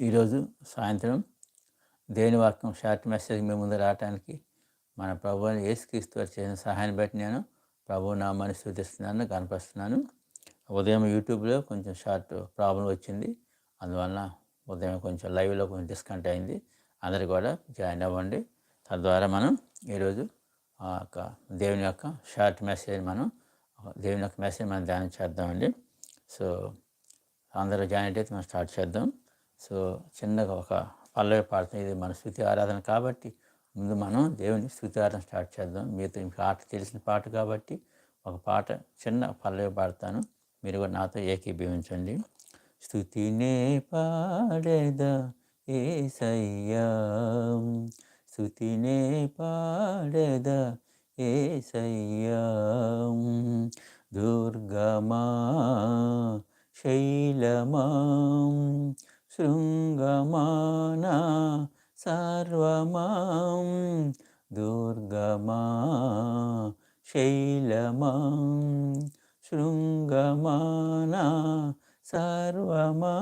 ఈరోజు సాయంత్రం దేని వాక్యం షార్ట్ మెసేజ్ మీ ముందు రావడానికి మన ప్రభువుని ఏసుక్రీస్తు చేసిన సహాయాన్ని బట్టి నేను ప్రభు నామాన్ని సూచిస్తున్నాను కనపరుస్తున్నాను. ఉదయం యూట్యూబ్లో కొంచెం షార్ట్ ప్రాబ్లం వచ్చింది. అందువలన ఉదయం కొంచెం లైవ్లో కొంచెం డిస్కౌంట్ అయింది. అందరు కూడా జాయిన్ అవ్వండి. తద్వారా మనం ఈరోజు ఆ యొక్క దేవుని యొక్క షార్ట్ మెసేజ్ మనం దేవుని యొక్క మెసేజ్ మనం ధ్యానం చేద్దామండి. సో అందరూ జాయిన్ అయితే మనం స్టార్ట్ చేద్దాం. సో చిన్నగా ఒక పల్లవి పాడుతుంది ఇది మన స్థుతి ఆరాధన కాబట్టి ముందు మనం దేవుని స్థుతి ఆరాధన స్టార్ట్ చేద్దాం. మీతో మీకు ఆట తెలిసిన పాట కాబట్టి ఒక పాట చిన్న పల్లవి పాడతాను. మీరు కూడా నాతో ఏకీభవించండి. స్థుతినే పాడేదా ఏసయ్యా. స్థుతినే పాడేదా ఏసయ్యా. దుర్గమా శైలమాం శృంగమానా సర్వమాం దుర్గమా శైలమాం శృంగమానా సర్వమా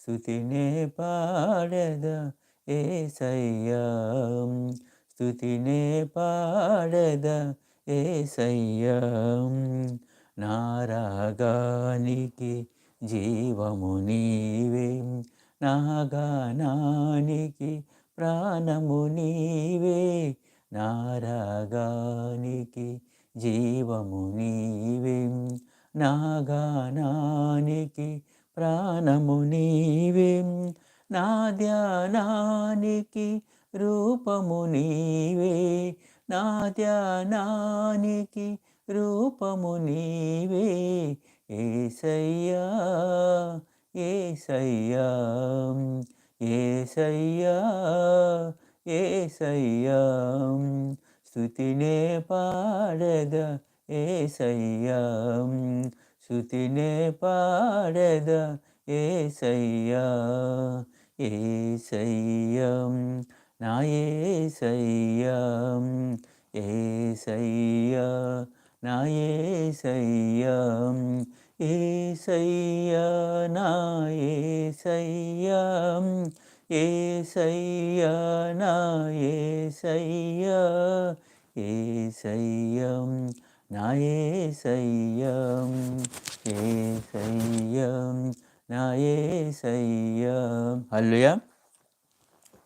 స్థుతినే పాడద ఏసయ్యా స్థుతినే పాడద ఏసయ్యా నారాగానికి జీవము నీవే. నాగానానికి ప్రాణము నీవే. నారాగానికి జీవము నీవే. నాగానానికి ప్రాణము నీవే. నా ధ్యానానికి రూపము నీవే. నా ధ్యానానికి రూపము నీవే. ఏసయ్యా ఏసయ్యా ఏసయ్యా ఏసయ్యా స్థుతినే పాడద ఏసయ్యా స్థుతినే పాడద ఏసయ్యా ఏసయ్యా నా ఏసయ్యా ఏసయ్యా నా ఏసయ్యా ఏసయ్యా నా ఏసయ్యా ఏసయ్యా నా ఏసయ్యా ఏసయ్యా నా ఏసయ్యా ఏసయ్యా నా ఏసయ్యా. హల్లుయా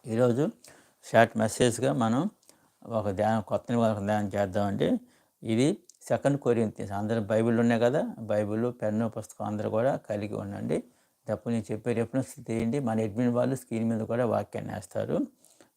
ఈరోజు షార్ట్ మెసేజ్గా మనం ఒక ధ్యానం కొత్త ధ్యానం చేద్దామంటే ఇది సెకండ్ కొరింతీస్ అందరూ బైబిల్ ఉన్నాయి కదా? బైబిల్ పెన్ను పుస్తకం అందరూ కూడా కలిగి ఉండండి. తప్పు నేను చెప్పే రెఫరెన్స్ తీయండి మన అడ్మిన్ వాళ్ళు స్క్రీన్ మీద కూడా వాక్యాన్ని వేస్తారు.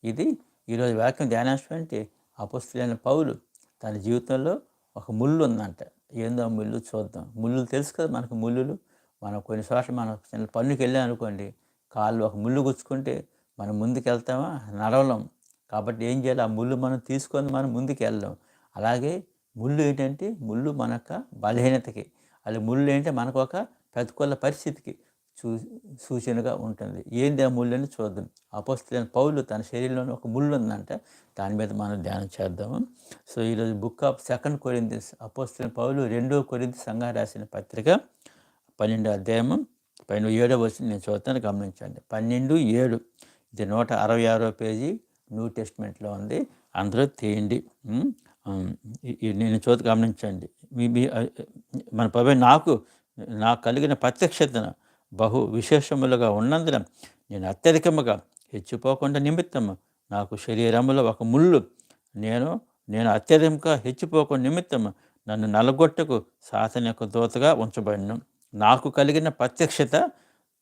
ఇది ఈరోజు వాక్యం ధ్యానేటువంటి అపస్తులైన పౌలు తన జీవితంలో ఒక ముళ్ళు ఉందంట ఏందో ఆ ముళ్ళు చూద్దాం. ముళ్ళు తెలుసు కదా మనకు ముళ్ళులు? మనం కొన్ని చోట్ల మనం చిన్న పన్నుకి వెళ్ళాం అనుకోండి కాళ్ళు ఒక ముళ్ళు గుచ్చుకుంటే మనం ముందుకు వెళ్తామా నడవలేం. కాబట్టి ఏం చేయాలి? ఆ ముళ్ళు మనం తీసుకొని మనం ముందుకు వెళ్ళాం అలాగే ముళ్ళు ఏంటంటే ముళ్ళు మన యొక్క బలహీనతకి అది ముళ్ళు ఏంటంటే మనకు ఒక ప్రతికూల పరిస్థితికి చూ సూచనగా ఉంటుంది. ఏంది ఆ ముళ్ళు అని చూద్దాం. అపోస్తులైన పౌలు తన శరీరంలోనే ఒక ముళ్ళు ఉందంట. దాని మీద మనం ధ్యానం చేద్దాము. సో ఈరోజు బుక్ ఆఫ్ సెకండ్ కొరింది అపోస్తులైన పౌలు రెండో కొరింది సంఘం రాసిన పత్రిక పన్నెండో అధ్యాయము పన్నెండు ఏడో వచ్చి నేను చూస్తాను గమనించండి. పన్నెండు ఏడు. ఇది నూట అరవై ఆరో పేజీ న్యూ టెస్ట్మెంట్లో ఉంది. అందరూ తీయండి. నేను చోత గమనించండి. మీ మీ మన ప్రభు నాకు నాకు కలిగిన ప్రత్యక్షతను బహు విశేషములుగా ఉన్నందున నేను అత్యధికముగా హెచ్చిపోకుండా నిమిత్తము నాకు శరీరములో ఒక ముళ్ళు నేను నేను అత్యధికంగా హెచ్చిపోకుండా నిమిత్తము నన్ను నలగొట్టకు సాతన యొక్క దూతగా ఉంచబడిను. నాకు కలిగిన ప్రత్యక్షత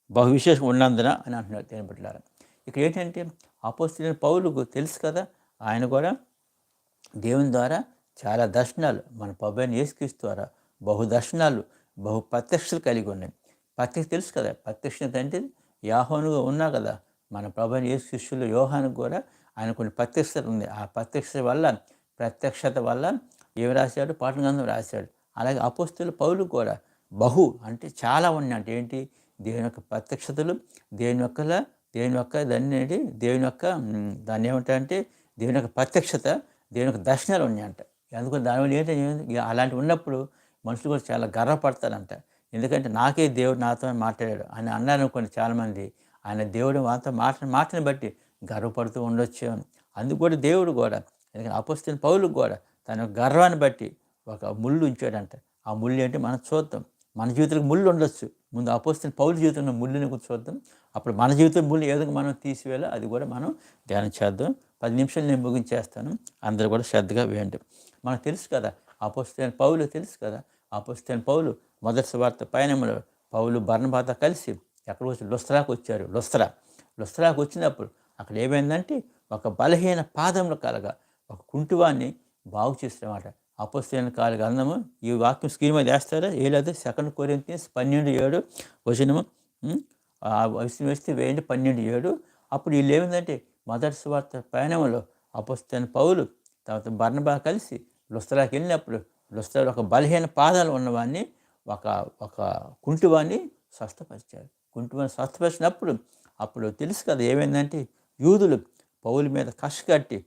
బహు విశేషం ఉన్నందున అని అంటున్నారు దేని బిడ్డలారా. ఇక్కడ ఏంటంటే అపోస్తులైన పౌలుకు తెలుసు కదా ఆయన కూడా దేవుని ద్వారా చాలా దర్శనాలు మన పబ్బైన యేసుక్రీస్తు ద్వారా బహు దర్శనాలు బహు ప్రత్యక్షలు కలిగి ఉన్నాయి. ప్రత్యక్ష తెలుసు కదా ప్రత్యక్షత అంటే యాహోనుగా ఉన్నా కదా మన ప్రభుని యేసు శిష్యులు యోహానికి కూడా ఆయన కొన్ని ప్రత్యక్షత ఉంది ఆ ప్రత్యక్షత వల్ల ప్రత్యక్షత వల్ల ఏమి రాశాడు? పాఠగంధం రాశాడు. అలాగే అపోస్తులు పౌలు కూడా బహు అంటే చాలా ఉన్నాయి అంటే. ఏంటి? దేవుని యొక్క ప్రత్యక్షతలు దేవుని యొక్క దేవుని యొక్క దాన్ని ఏంటి? దేవుని యొక్క దాన్ని ఏమంటారంటే దేవుని యొక్క ప్రత్యక్షత దేవునికి దర్శనాలు ఉన్నాయంట. అందుకని దానివల్ల ఏంటంటే అలాంటి ఉన్నప్పుడు మనుషులు కూడా చాలా గర్వపడతారంట. ఎందుకంటే నాకే దేవుడు నాతో మాట్లాడాడు అని అన్నారు అనుకోండి చాలామంది. ఆయన దేవుడు మాతో మాట మాటను బట్టి గర్వపడుతూ ఉండొచ్చు అందుకు కూడా దేవుడు కూడా ఎందుకంటే అపస్తున్న పౌలకు కూడా తన యొక్క గర్వాన్ని బట్టి ఒక ముళ్ళు ఉంచాడంట. ఆ ముళ్ళు ఏంటి మనం చూద్దాం. మన జీవితంలో ముళ్ళు ఉండొచ్చు. ముందు అపోస్తున్న పౌలు జీవితంలో ముళ్ళుని కూడా చూద్దాం. అప్పుడు మన జీవితం ముళ్ళు ఏదో మనం తీసివేయాలో అది కూడా మనం ధ్యానం చేద్దాం. పది నిమిషాలు నేను ముగించేస్తాను అందరూ కూడా శ్రద్ధగా వేయండి మనకు తెలుసు కదా అపోస్తైన పౌలు తెలుసు కదా అపోస్తైన పౌలు మొదటి స్వార్థ పయనంలో పౌలు బర్ణబాత కలిసి ఎక్కడ వచ్చి లుస్త్రాకు వచ్చారు. లుస్త్రా లుస్త్రాకు వచ్చినప్పుడు అక్కడ ఏమైందంటే ఒక బలహీన పాదములు కలగా ఒక కుంటువాన్ని బాగు చేసినమాట. అపోస్తైన కాలుగా అన్నము ఈ వాక్యం స్క్రీన్ మీద వేస్తారా? ఏ లేదు సెకండ్ కొరింతియన్స్ పన్నెండు ఏడు వచనము. వచనం వేస్తే వేయండి పన్నెండు ఏడు. అప్పుడు వీళ్ళు ఏమైందంటే మొదటి స్వార్థ పయనంలో అపోస్తైన పౌలు తర్వాత బర్ణబా కలిసి లుస్త్రాకి వెళ్ళినప్పుడు లుస్త్రాలో ఒక బలహీన పాదాలు ఉన్నవాడిని ఒక ఒక కుంటివాణ్ణి స్వస్థపరిచారు కుంటివాన్ని స్వస్థపరిచినప్పుడు అప్పుడు తెలుసు కదా ఏమైందంటే యూదులు పౌలు మీద కష్టగట్టి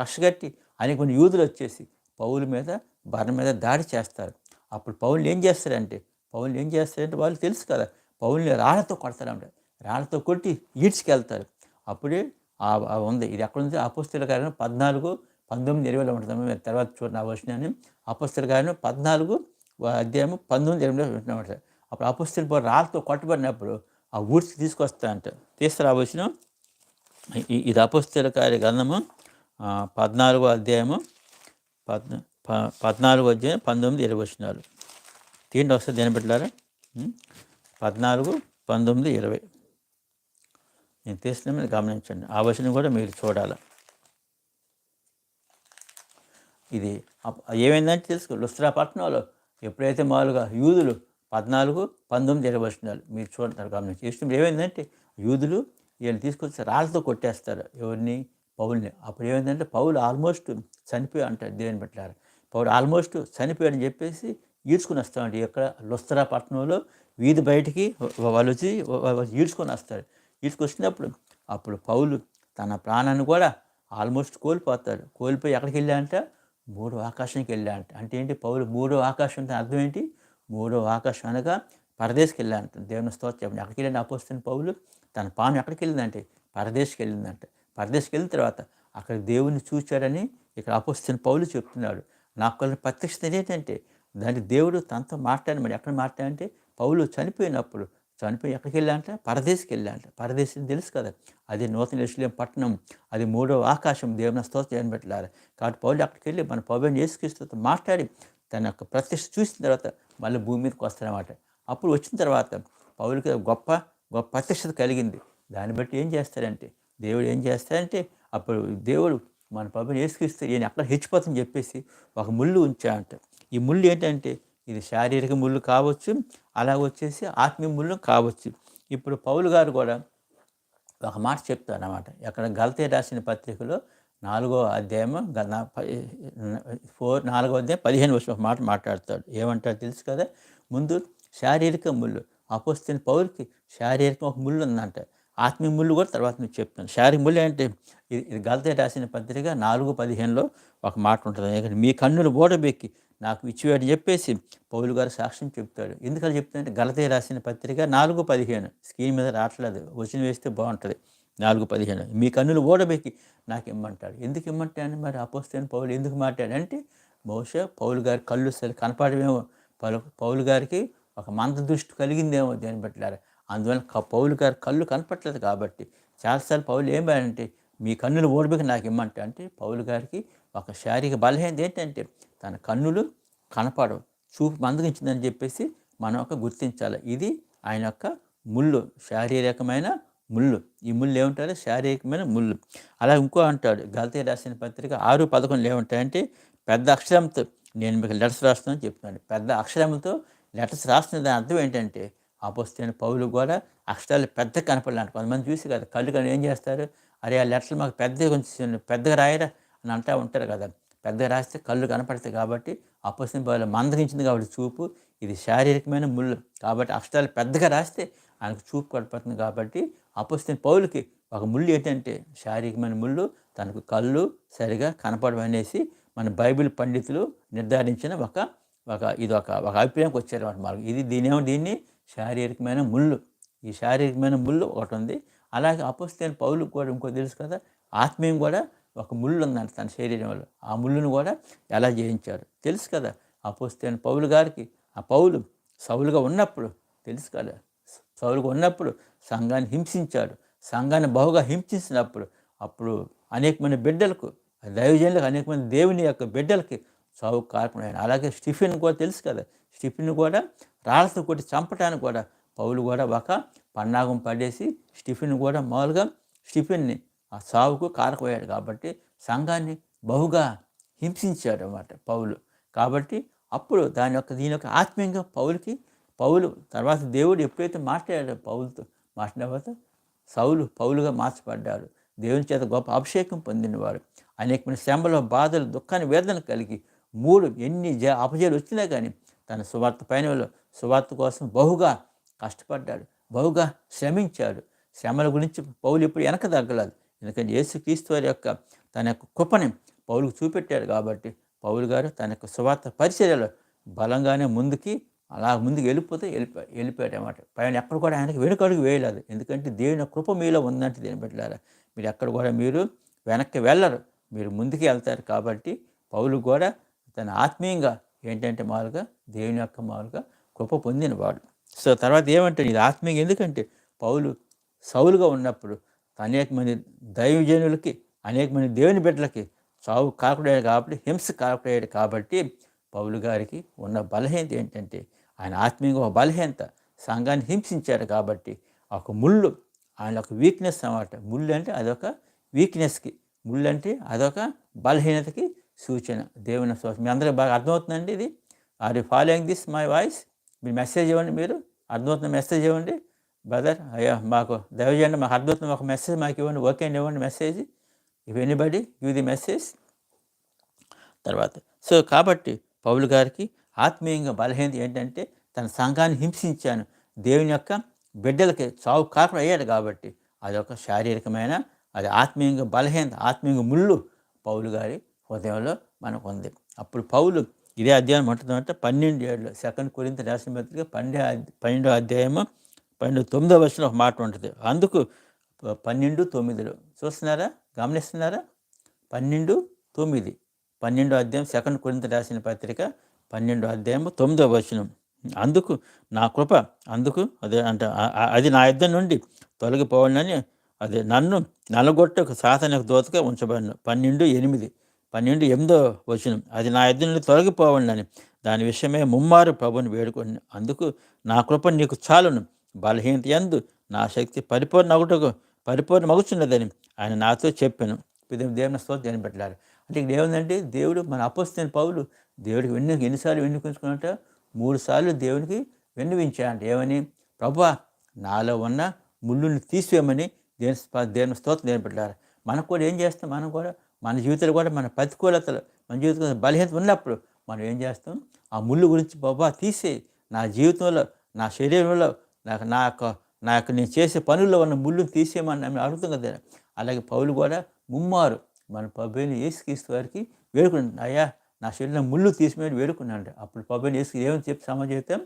కష్టగట్టి అని కొన్ని యూదులు వచ్చేసి పౌలు మీద బర్ణ మీద దాడి చేస్తారు. అప్పుడు పౌలు ఏం చేస్తారంటే పౌలు ఏం చేస్తారంటే వాళ్ళు తెలుసు కదా పౌల్ని రాళ్ళతో కొడతారంట రాళ్ళతో కొట్టి ఈడ్చుకెళ్తారు. అప్పుడే ఉంది. ఇది ఎక్కడ ఉంది అపుస్తుల కార్యం పద్నాలుగు పంతొమ్మిది ఇరవైలో ఉంటుంది. తర్వాత చూడండి ఆ వచ్చినాన్ని అపుస్తుల కార్యం పద్నాలుగు అధ్యాయం అధ్యాయము పంతొమ్మిది ఇరవైలో ఉంటుంది అప్పుడు అపుస్తుల పో రాళ్ళతో కొట్టబడినప్పుడు ఆ ఊడ్చి తీసుకొస్తారంట. తీసుకురా వచ్చిన ఇది అపుస్తుల కార్య గ్రంథము పద్నాలుగో అధ్యాయము పద్ ప- అధ్యాయం పంతొమ్మిది ఇరవై వచ్చినాలు తీయండి వస్తుంది దేని పెట్టారా? పద్నాలుగు పంతొమ్మిది ఇరవై. నేను తీసిన మీరు గమనించండి. ఆ వచనం కూడా మీరు చూడాలి. ఇది అప్- ఏమైందంటే తెలుసుకో లుస్త్రా పట్టణంలో ఎప్పుడైతే మామూలుగా యూదులు పద్నాలుగు పంతొమ్మిది ఇరవై వచనాలు మీరు చూడండి గమనించి ఇష్టం ఏమైందంటే యూదులు వీళ్ళని తీసుకొచ్చి రాళ్ళతో కొట్టేస్తారు ఎవరిని? పౌల్ని. అప్పుడు ఏమైందంటే పౌలు ఆల్మోస్ట్ చనిపోయి అంటారు దేవుని పెట్టారు పౌలు ఆల్మోస్ట్ చనిపోయాడని చెప్పేసి ఈడ్చుకుని వస్తామండి ఎక్కడ? లుస్తరా పట్టణంలో వీధి బయటికి వాళ్ళు వచ్చి ఈడ్చుకొని వస్తారు. తీసుకొచ్చినప్పుడు అప్పుడు పౌలు తన ప్రాణాన్ని కూడా ఆల్మోస్ట్ కోల్పోతాడు. కోల్పోయి ఎక్కడికి వెళ్ళాడంట మూడో ఆకాశానికి వెళ్ళాడంట అంటే. ఏంటి? పౌలు మూడో ఆకాశం అంటే అర్థం ఏంటి? మూడో ఆకాశం అనగా పరదేశ్కి వెళ్ళాడంట దేవుని స్తోత్రం. ఎక్కడికి వెళ్ళిన అపోస్తున్న పౌలు? తన పాము ఎక్కడికి వెళ్ళిందంటే పరదేశకి వెళ్ళిందంట. పరదేశ్కి వెళ్ళిన తర్వాత అక్కడ దేవుని చూచాడని ఇక్కడ అపోస్తున్న పౌలు చెప్తున్నాడు. నాకు కలిగిన ప్రత్యక్షత ఏంటంటే దాని దేవుడు తనతో మాట్లాడమని మరి ఎక్కడ మాట్లాడంటే పౌలు చనిపోయినప్పుడు చనిపోయి ఎక్కడికి వెళ్ళాంట పరదేశకి వెళ్ళాంట పరదేశం తెలుసు కదా. అది నూతన ఇస్లేం పట్టణం. అది మూడో ఆకాశం. దేవుని స్తోత్రం చేయని పెట్టాలి కాబట్టి పౌలు అక్కడికి వెళ్ళి మన పౌరుని యేసుక్రీస్తుతో మాట్లాడి తన యొక్క ప్రత్యక్ష చూసిన తర్వాత మళ్ళీ భూమి మీదకి వస్తారన్నమాట. అప్పుడు వచ్చిన తర్వాత పౌరులకి గొప్ప గొప్ప ప్రత్యక్షత కలిగింది. దాన్ని బట్టి ఏం చేస్తారంటే? దేవుడు ఏం చేస్తారంటే? అప్పుడు దేవుడు మన ప్రభుని యేసుక్రీస్తు ఈయన ఎక్కడ హెచ్చిపోతుందని చెప్పేసి ఒక ముళ్ళు ఉంచాడంట. ఈ ముళ్ళు ఏంటంటే? ఇది శారీరక ముళ్ళు కావచ్చు అలా వచ్చేసి ఆత్మీయ కావచ్చు. ఇప్పుడు పౌలు గారు కూడా ఒక మాట చెప్తారన్నమాట. ఎక్కడ గల్తే రాసిన పత్రికలో నాలుగో అధ్యాయము ఫోర్ నాలుగో అధ్యాయం పదిహేను వచ్చిన మాట మాట్లాడతాడు. ఏమంటారు తెలుసు కదా? ముందు శారీరక ముళ్ళు అపోస్తున్న పౌరుకి శారీరకం ఒక ముళ్ళు ఉందంట. ఆత్మీయ ముళ్ళు కూడా తర్వాత నేను చెప్తాను. శారీరక ముళ్ళు అంటే ఇది గల్తే రాసిన పత్రిక నాలుగు పదిహేనులో ఒక మాట ఉంటుంది. ఎందుకంటే మీ కన్నులు బోడబెక్కి నాకు ఇచ్చివేయని చెప్పేసి పౌలు గారు సాక్ష్యం చెప్తాడు. ఎందుకని చెప్తాడంటే గలతే రాసిన పత్రిక నాలుగు పదిహేను. స్క్రీన్ మీద రావట్లేదు వచ్చిన వేస్తే బాగుంటుంది. నాలుగు పదిహేను. మీ కన్నులు ఓడబెక్కి నాకు ఇమ్మంటాడు. ఎందుకు ఇమ్మంటాడు? మరి అపోస్తైన పౌలు ఎందుకు మాట్లాడంటే బహుశా పౌలు గారి కళ్ళు సరి కనపడమేమో పౌలు పౌలు గారికి ఒక మంద దృష్టి కలిగిందేమో దేని పెట్టారు అందువల్ల పౌలు గారి కళ్ళు కనపట్లేదు కాబట్టి చాలాసార్లు పౌలు ఏం అంటే మీ కన్నులు ఓడిపోయి నాకు ఇమ్మంటే అంటే పౌలు గారికి ఒక శారీరక బలహీనత ఏంటంటే తన కన్నులు కనపడవు. చూపు మందగించిందని చెప్పేసి మనం ఒక గుర్తించాలి. ఇది ఆయన యొక్క ముళ్ళు శారీరకమైన ముళ్ళు. ఈ ముళ్ళు ఏముంటారు శారీరకమైన ముళ్ళు. అలా ఇంకో అంటాడు గల్తీ రాసిన పత్రిక ఆరు పదకొండులు ఏముంటాయంటే పెద్ద అక్షరంతో నేను మీకు లెటర్స్ రాస్తున్నాను చెప్తున్నాను పెద్ద అక్షరంతో లెటర్స్ రాస్తున్న దాని అర్థం ఏంటంటే అపోస్తైన పౌలు కూడా అక్షరాలు పెద్ద కనపడాలంట కొంతమంది చూసి కదా కళ్ళు కానీ ఏం చేస్తారు? అరే ఆ లెటర్లు మాకు పెద్ద కొంచెం పెద్దగా రాయరా అని అంటా ఉంటారు కదా. పెద్దగా రాస్తే కళ్ళు కనపడతాయి కాబట్టి అపోస్తైన పౌలు మందగించింది కాబట్టి చూపు ఇది శారీరకమైన ముళ్ళు. కాబట్టి అక్షరాలు పెద్దగా రాస్తే ఆయనకు చూపు కనపడుతుంది కాబట్టి అపోస్తైన పౌలుకి ఒక ముళ్ళు ఏంటంటే శారీరకమైన ముళ్ళు తనకు కళ్ళు సరిగా కనపడడం అనేసి మన బైబిల్ పండితులు నిర్ధారించిన ఒక ఒక ఇది ఒక ఒక అభిప్రాయంకి వచ్చారు అన్నమాట ఇది దీనేమో దీన్ని శారీరకమైన ముళ్ళు. ఈ శారీరకమైన ముళ్ళు ఒకటి ఉంది అలాగే అపస్తైన పౌలు కూడా ఇంకో తెలుసు కదా ఆత్మీయం కూడా ఒక ముళ్ళు ఉందంట తన శరీరంలో ఆ ముళ్ళును కూడా ఎలా జయించారు? తెలుసు కదా అపోస్తైన పౌలు గారికి. ఆ పౌలు సౌలుగా ఉన్నప్పుడు తెలుసు కదా సౌలుగా ఉన్నప్పుడు సంఘాన్ని హింసించాడు. సంఘాన్ని బహుగా హింసించినప్పుడు అప్పుడు అనేకమైన బిడ్డలకు దైవజనులకు అనేకమైన దేవుని యొక్క బిడ్డలకి చావు కారణమైన అలాగే స్టిఫిన్ కూడా తెలుసు కదా స్టిఫిన్ కూడా రాళ్ళతో కొట్టి చంపటానికి కూడా పౌలు కూడా ఒక పన్నాగం పడేసి స్టిఫిన్ కూడా మామూలుగా స్టిఫిన్ని ఆ సావుకు కారకపోయాడు కాబట్టి సంఘాన్ని బహుగా హింసించాడు అన్నమాట పౌలు. కాబట్టి అప్పుడు దాని యొక్క దీని యొక్క ఆత్మీయంగా పౌలుకి పౌలు తర్వాత దేవుడు ఎప్పుడైతే మాట్లాడాడో పౌలతో మాట్లాడిన తర్వాత సౌలు పౌలుగా మార్చబడ్డాడు దేవుని చేత గొప్ప అభిషేకం పొందినవాడు అనేకమైన శ్రమలో బాధలు దుఃఖాన్ని వేదన కలిగి మూడు ఎన్ని జ అపజయాలు వచ్చినా కానీ తన సువార్త పైన సువార్త కోసం బహుగా కష్టపడ్డాడు. బహుగా శ్రమించాడు. శ్రమల గురించి పౌలు ఇప్పుడు వెనక తగ్గలేదు. ఎందుకంటే యేసుక్రీస్తు వారి యొక్క తన యొక్క కృపని పౌలుకు చూపెట్టాడు కాబట్టి పౌలు గారు తన యొక్క సువార్త పరిచర్యలో బలంగానే ముందుకి అలా ముందుకు వెళ్ళిపోతే వెళ్ళిపో వెళ్ళిపోయాడు అనమాట పైన ఎక్కడ కూడా ఆయనకి వెనుకడుగు వేయలేదు. ఎందుకంటే దేవుని కృప మీలో ఉందంటే దీన్ని పెట్టారా మీరు ఎక్కడ కూడా మీరు వెనక్కి వెళ్ళరు. మీరు ముందుకు వెళ్తారు కాబట్టి పౌలు కూడా తన ఆత్మీయంగా ఏంటంటే మామూలుగా దేవుని యొక్క మామూలుగా కృప పొందినవాడు. సో తర్వాత ఏమంటే ఇది ఆత్మీయ ఎందుకంటే పౌలు సౌలుగా ఉన్నప్పుడు అనేక మంది దైవజనులకి అనేక మంది దేవుని బిడ్డలకి చావు కాకూడదు కాబట్టి హింస కాకూడదు కాబట్టి పౌలు గారికి ఉన్న బలహీనత ఏంటంటే ఆయన ఆత్మీయంగా ఒక బలహీనత. సంఘాన్ని హింసించాడు కాబట్టి ఒక ముళ్ళు ఆయన ఒక వీక్నెస్ అన్నమాట. ముళ్ళు అంటే అదొక వీక్నెస్కి ముళ్ళు అంటే అదొక బలహీనతకి సూచన. దేవుని సూచన మీ అందరికీ బాగా అర్థమవుతుందండి ఇది? Are you following this my voice మీరు మెసేజ్ ఇవ్వండి మీరు. అర్థమవుతున్న మెసేజ్ ఇవ్వండి. బ్రదర్ అయ్యా మాకు దయచేయండి మాకు అర్థమవుతున్న ఒక మెసేజ్ మాకు ఇవ్వండి. ఓకే అండి ఇవ్వండి message if anybody give the message తర్వాత సో కాబట్టి పౌలు గారికి ఆత్మీయంగా బలహీనత ఏంటంటే తన సంఘాన్ని హింసించాను. దేవుని యొక్క బిడ్డలకి చావు కాకుండా అయ్యాడు కాబట్టి అదొక శారీరకమైన అది ఆత్మీయంగా బలహీనత ఆత్మీయంగా ముళ్ళు పౌలు గారి హృదయంలో మనకు ఉంది అప్పుడు పౌలు ఇదే అధ్యాయం అంటుందంటే పన్నెండు ఏళ్ళు సెకండ్ కొరింత రాసిన పత్రిక పన్నెండు పన్నెండో అధ్యాయము పన్నెండు తొమ్మిదో వర్షంలో ఒక మాట ఉంటుంది. అందుకు పన్నెండు తొమ్మిదిలో చూస్తున్నారా? గమనిస్తున్నారా? పన్నెండు తొమ్మిది. పన్నెండో అధ్యాయం సెకండ్ కొరింత రాసిన పత్రిక పన్నెండో అధ్యాయం తొమ్మిదో వచనం. అందుకు నా కృప అందుకు అదే అంటే అది నా యుద్ధం నుండి తొలగిపోవాలని అదే నన్ను నలగొట్టకు సాధనకు దోతగా ఉంచబడిన. పన్నెండు ఎనిమిది. పన్నెండు ఎనిమిదో వచనం. అది నా ఎద్దు నుండి తొలగిపోవండి అని. దాని విషయమే ముమ్మారు ప్రభుని వేడుకొని అందుకు నా కృప నీకు చాలును. బలహీనత యందు నా శక్తి పరిపూర్ణ ఒకటకు పరిపూర్ణ మగుచున్నదని ఆయన నాతో చెప్పాను. దేవుని స్తోత్రం పెట్టాలి. అంటే ఇక్కడ ఏముందంటే దేవుడు మన అపోస్తున్న పౌలు దేవుడికి వెన్ను ఎన్నిసార్లు వెన్నుకుంచుకున్నట్ట మూడు సార్లు దేవునికి వెన్నువించాడంట. ఏమని? ప్రభా నాలో ఉన్న ముళ్ళుని తీసివేయమని దేని దేవుని స్తోత్రం దేని పెట్టారు మనకు కూడా ఏం చేస్తాం? మనం కూడా మన జీవితంలో కూడా మన ప్రతికూలతలు మన జీవితంలో బలహీనత ఉన్నప్పుడు మనం ఏం చేస్తాం? ఆ ముళ్ళు గురించి బాబా తీసే నా జీవితంలో నా శరీరంలో నాకు నా యొక్క నా యొక్క నేను చేసే పనుల్లో ఉన్న ముళ్ళు తీసేయమని అడుగుతాం కదా. అలాగే పౌలు కూడా ముమ్మారు. మన పబ్బేని ఏసుక్రీస్తు వారికి వేడుకున్నాడు. అయ్యా నా శరీరం ముళ్ళు తీసిమని వేడుకున్నాడు. అప్పుడు పబ్బేని ఏసుకు ఏమని చెప్పి సమాజం చెప్తాం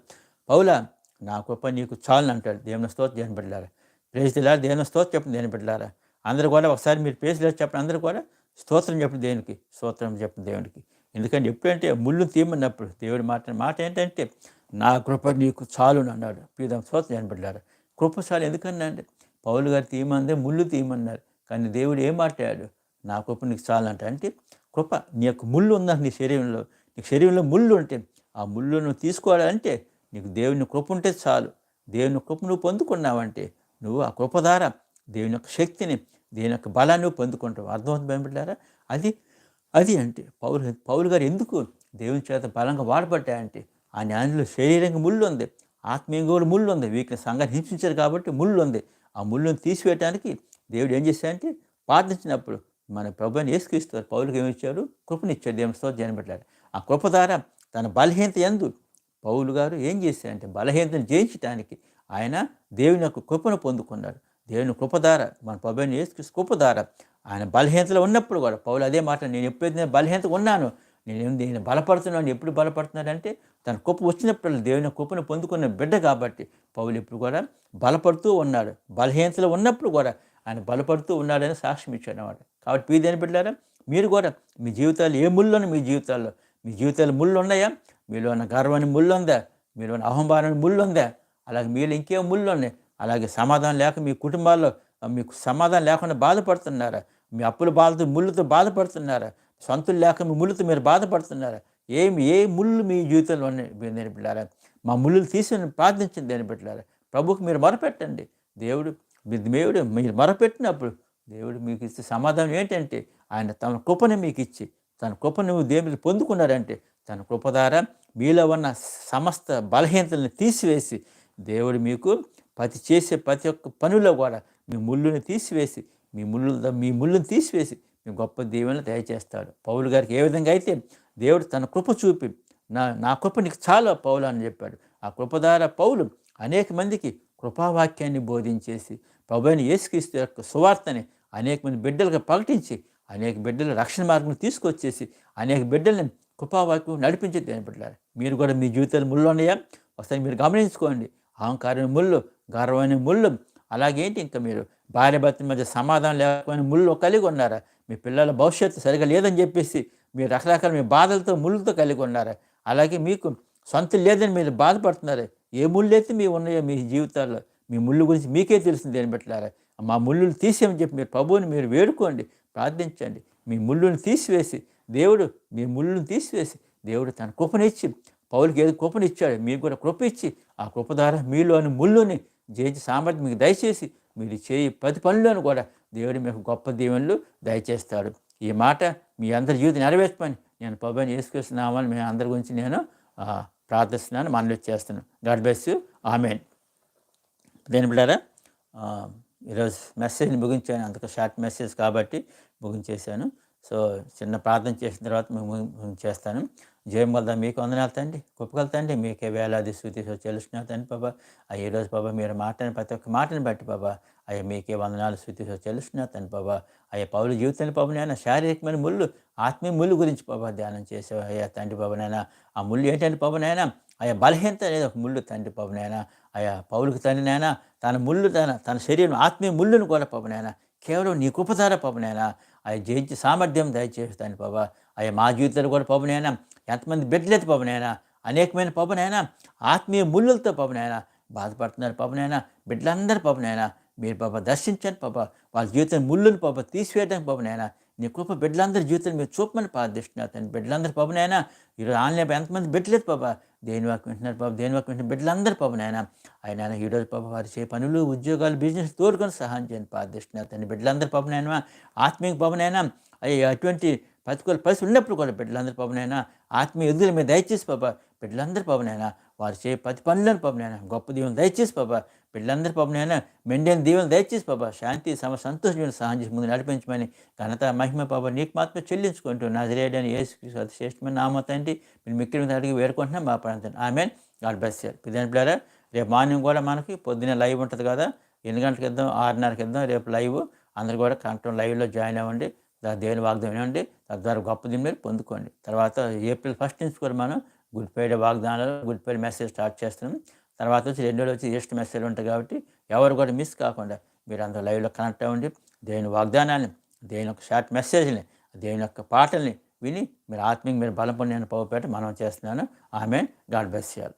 పౌలా నా గొప్ప నీకు చాలని అంటాడు. దేవుని స్తోత్ర దేని పెట్టారా ప్రేజ్లా దేవుని స్తోత్ర చెప్పండి దేని పెట్టారా అందరూ కూడా ఒకసారి మీరు ప్రేజ్లా చెప్పండి. అందరూ కూడా స్తోత్రం చెప్పిన దేవునికి స్తోత్రం చెప్పండి దేవునికి. ఎందుకంటే ఎప్పుడంటే ముళ్ళు తీమన్నప్పుడు దేవుడి మాట మాట ఏంటంటే నా కృప నీకు చాలును అన్నాడు. ప్రీతం స్తోత్రం దేని కృప చాలు ఎందుకన్నా అంటే పౌలు గారు తీయమందే ముళ్ళు తీయమన్నారు. కానీ దేవుడు ఏం మాట్లాడాడు? నా కృప నీకు చాలంట అంటే. కృప నీ యొక్క ముళ్ళు ఉందా నీ శరీరంలో. నీ శరీరంలో ముళ్ళు ఉంటే ఆ ముళ్ళును నువ్వు తీసుకోవాలంటే నీకు దేవుని కృప ఉంటే చాలు. దేవుని కృప నువ్వు పొందుకున్నావంటే నువ్వు ఆ కృప ద్వారా దేవుని యొక్క శక్తిని దీని యొక్క బలాన్ని పొందుకుంటాం. అర్థమవుతుంది భయపడ్డారా అది అది అంటే పౌరు పౌరు గారు ఎందుకు దేవుని చేత బలంగా వాడబడ్డాయంటే ఆ న్యాయంలో శరీరంగా ముళ్ళు ఉంది ఆత్మీయంగా కూడా ముళ్ళు ఉంది వీటిని సంఘాన్ని హింసించారు కాబట్టి ముళ్ళు ఉంది ఆ ముళ్ళును తీసివేయడానికి దేవుడు ఏం చేశాడంటే ప్రార్థించినప్పుడు మన ప్రభుని యేసుక్రీస్తు పౌరులకు ఏమి ఇచ్చాడు కృపనిచ్చాడు దేవుని స్తోత్రం జనబెట్టాడు ఆ కృప ద్వారా తన బలహీనత ఎందు పౌలు గారు ఏం చేశారంటే బలహీనతను జయించడానికి ఆయన దేవుని యొక్క కృపను పొందుకున్నాడు దేవుని కృపధార మన ప్రభుని యేసుక్రీస్తు కృపధార. ఆయన బలహీనతలో ఉన్నప్పుడు కూడా పౌలు అదే మాట నేను ఎప్పుడైతే నేను బలహీనత ఉన్నాను నేను నేను బలపడుతున్నాను ఎప్పుడు బలపడుతున్నాడంటే తన కుప్ప వచ్చినప్పుడు దేవుని కృపను పొందుకున్న బిడ్డ కాబట్టి పౌలు ఇప్పుడు కూడా బలపడుతూ ఉన్నాడు. బలహీనతలో ఉన్నప్పుడు కూడా ఆయన బలపడుతూ ఉన్నాడని సాక్ష్యం ఇచ్చాడు అన్నమాట కాబట్టి పీదేని బిడ్డారా మీరు కూడా మీ జీవితాలు ఏ ముళ్ళు మీ జీవితాల్లో మీ జీవితాలు ముళ్ళు ఉన్నాయా? మీలో ఉన్న గర్వాన్ని ముళ్ళు ఉందా? మీలో ఉన్న అహంభారాన్ని ముళ్ళు ఉందా? అలాగే మీలో ఇంకేం ముళ్ళు ఉన్నాయి. అలాగే సమాధానం లేక మీ కుటుంబాల్లో మీకు సమాధానం లేకుండా బాధపడుతున్నారా? మీ అప్పుల బాధతో ముళ్ళుతో బాధపడుతున్నారా? సొంతులు లేక మీ ముళ్ళుతో మీరు బాధపడుతున్నారా? ఏమి ఏ ముళ్ళు మీ జీవితంలో దేని మా ముళ్ళు తీసుకుని ప్రార్థించండి దేని బిడ్డారా ప్రభుకి మీరు మొరపెట్టండి. దేవుడు మీ దేవుడు మీరు మొరపెట్టినప్పుడు దేవుడు మీకు ఇచ్చే సమాధానం ఏంటంటే ఆయన తన కృపని మీకు ఇచ్చి తన కృపను దేవుడు పొందుకున్నారంటే తన కృప ద్వారా మీలో ఉన్న సమస్త బలహీనతలను తీసివేసి దేవుడు మీకు ప్రతి చేసే ప్రతి ఒక్క పనిలో కూడా మీ ముళ్ళుని తీసివేసి మీ ముళ్ళు మీ ముళ్ళుని తీసివేసి మీ గొప్ప దేవుని దయచేస్తాడు పౌలు గారికి ఏ విధంగా అయితే దేవుడు తన కృప చూపి నా నా కృప నీకు చాలా పౌలు అని చెప్పాడు. ఆ కృపధార పౌలు అనేక మందికి కృపావాక్యాన్ని బోధించేసి ప్రభుని యేసుక్రీస్తు యొక్క సువార్తని అనేక మంది బిడ్డలకు ప్రకటించి అనేక బిడ్డల రక్షణ మార్గం తీసుకొచ్చేసి అనేక బిడ్డలను కృపావాక్యం నడిపించి బిడ్డలారు. మీరు కూడా మీ జీవితాలు ముళ్ళు ఉన్నాయా? ఒకసారి మీరు గమనించుకోండి. అహంకారం ముళ్ళు గర్వమైన ముళ్ళు. అలాగేంటి ఇంకా మీరు భార్య భర్త మధ్య సమాధానం లేకపోయిన ముళ్ళు కలిగి ఉన్నారా? మీ పిల్లల భవిష్యత్తు సరిగా లేదని చెప్పేసి మీరు రకరకాల మీ బాధలతో ముళ్ళుతో కలిగి ఉన్నారా? అలాగే మీకు సొంత లేదని మీరు బాధపడుతున్నారా? ఏ ముళ్ళు అయితే మీ ఉన్నాయో మీ జీవితాల్లో మీ ముళ్ళు గురించి మీకే తెలిసింది దేని పెట్టారా మా ముళ్ళులు తీసేయమని చెప్పి మీరు ప్రభువుని మీరు వేడుకోండి ప్రార్థించండి. మీ ముళ్ళుని తీసివేసి దేవుడు మీ ముళ్ళుని తీసివేసి దేవుడు తన కృపనిచ్చి పౌలకి ఏదో కృపనిచ్చాడు మీకు కూడా కృప ఇచ్చి ఆ కృప ద్వారా మీలోని ముళ్ళుని జయించి సామర్థ్యం మీకు దయచేసి మీరు చేయి ప్రతి పనులను కూడా దేవుడు మీకు గొప్ప దీవెనలు దయచేస్తాడు. ఈ మాట మీ అందరి జీవితం నెరవేర్చమని నేను పబ్బని వేసుకొస్తున్నామని మీ అందరి గురించి నేను ప్రార్థిస్తున్నాను మనలో చేస్తున్నాను. God bless amen. దేని బిడ్డారా ఈరోజు మెసేజ్ని ముగించాను. అంతకు షార్ట్ మెసేజ్ కాబట్టి ముగించేశాను. సో చిన్న ప్రార్థన చేసిన తర్వాత మేము చేస్తాను జయం వల్ల మీకు వందనాలు తండ్రి. కుప్పకలు తండ్రి. మీకే వేలాది శృతి చెల్లిస్తున్నా తండ్రి బాబా అయ్యే ఈరోజు బాబా మీరు మాటని ప్రతి ఒక్క మాటని బట్టి బాబా అయ్యా మీకే వందనాలు శృతి చెల్లిస్తున్నా తండ్రి బాబా అయ్యా పౌలు జీవితాన్ని బాబు శారీరకమైన ముళ్ళు ఆత్మీయ ముళ్ళు గురించి బాబా ధ్యానం చేసే అయ్యా తండ్రి బాబు నాయన ఆ ముళ్ళు ఏంటంటే బాబు నాయన బలహీనత అనేది ఒక ముళ్ళు తండ్రి బాబు ఆయా పౌలకు పౌలుకి తన ముళ్ళు తన తన శరీరం ఆత్మీయ ముళ్ళును కూడా పాప కేవలం నీ కృపధార పాప నాయన జయించి సామర్థ్యం దయచేస్తాను బాబా అయ్యా మా జీవితాలు కూడా పవనైనా ఎంతమంది బిడ్డలేదు పవనైనా అనేకమైన పవనైనా ఆత్మీయ ముళ్ళులతో పవనైనా బాధపడుతున్నారు పవనైనా బిడ్డలందరి పవనైనా మీరు పాప దర్శించండి పాప వాళ్ళ జీవితం ముళ్ళుని పాప తీసివేయడానికి పవనైనా నీ కృప బిడ్డలందరి జీవితం మీరు చూపమని ప్రార్థిస్తున్నారు తను బిడ్డలందరి పవనైనా ఈరోజు ఆన్లైన్ ఎంతమంది బిడ్డలేదు పాప దేని వాకి వింటున్నారు పాప దేని వాకి వింటున్న బిడ్డలందరి పవనైనా ఆయన ఈరోజు పాప వారి చే పనులు ఉద్యోగాలు బిజినెస్ తోడుకొని సహాయం చేయండి ప్రార్థిస్తున్నారు తన బిడ్డలందరి పవనైనా ఆత్మీయ పవనైనా అటువంటి ప్రతికూల పరిస్థితి ఉన్నప్పుడు కూడా బిడ్డలందరూ పవనైనా ఆత్మీయ ఎదుగుల మీద దయచేసి పాప బిడ్డలందరూ పవనైనా వారు చేయ ప్రతి పనులను పవనైనా గొప్ప దీవెన దయచేసి పాప బిడ్డలందరూ పవనైనా మెండైన దీవెన దయచేసి పాప శాంతి సమ సంతోషమైన సహాయం చేసి ముందు నడిపించమని ఘనత మహిమ పాప నీకు మాత్రం చెల్లించుకుంటూ నజరేడని ఏసు శ్రేష్టమైన నామతండి మీరు మిక్కిరి మీద అడిగి వేడుకుంటున్నాం. మా ప్రాంతం ఆమె గాడ్ బెస్ పిల్లలు పిల్లరా రేపు మార్నింగ్ కూడా మనకి పొద్దున్న లైవ్ ఉంటుంది కదా. ఎన్ని గంటలకు ఇద్దాం ఆరున్నరకి ఇద్దాం రేపు లైవ్. అందరు కూడా కనెక్ట్ లైవ్లో జాయిన్ అవ్వండి. దేవుని వాగ్దానం వినండి తద్వారా గొప్ప మీరు పొందుకోండి. తర్వాత ఏప్రిల్ ఫస్ట్ నుంచి కూడా మనం గుడ్ ఫ్రైడే వాగ్దానాలు గుడ్ ఫ్రైడే మెసేజ్ స్టార్ట్ చేస్తున్నాం. తర్వాత వచ్చి రెండు రోజులు వచ్చి ఈస్ట్ మెసేజ్ ఉంటాయి కాబట్టి ఎవరు కూడా మిస్ కాకుండా మీరు అందరూ లైవ్లో కనెక్ట్ అవ్వండి. దేని వాగ్దానాన్ని దేని యొక్క షార్ట్ మెసేజ్ని దేని యొక్క పాటల్ని విని మీరు ఆత్మీయ మీరు బలం పొందిన పోపేట మనం చేస్తున్నాను. ఆమె గాడ్ బెస్ చేయాలి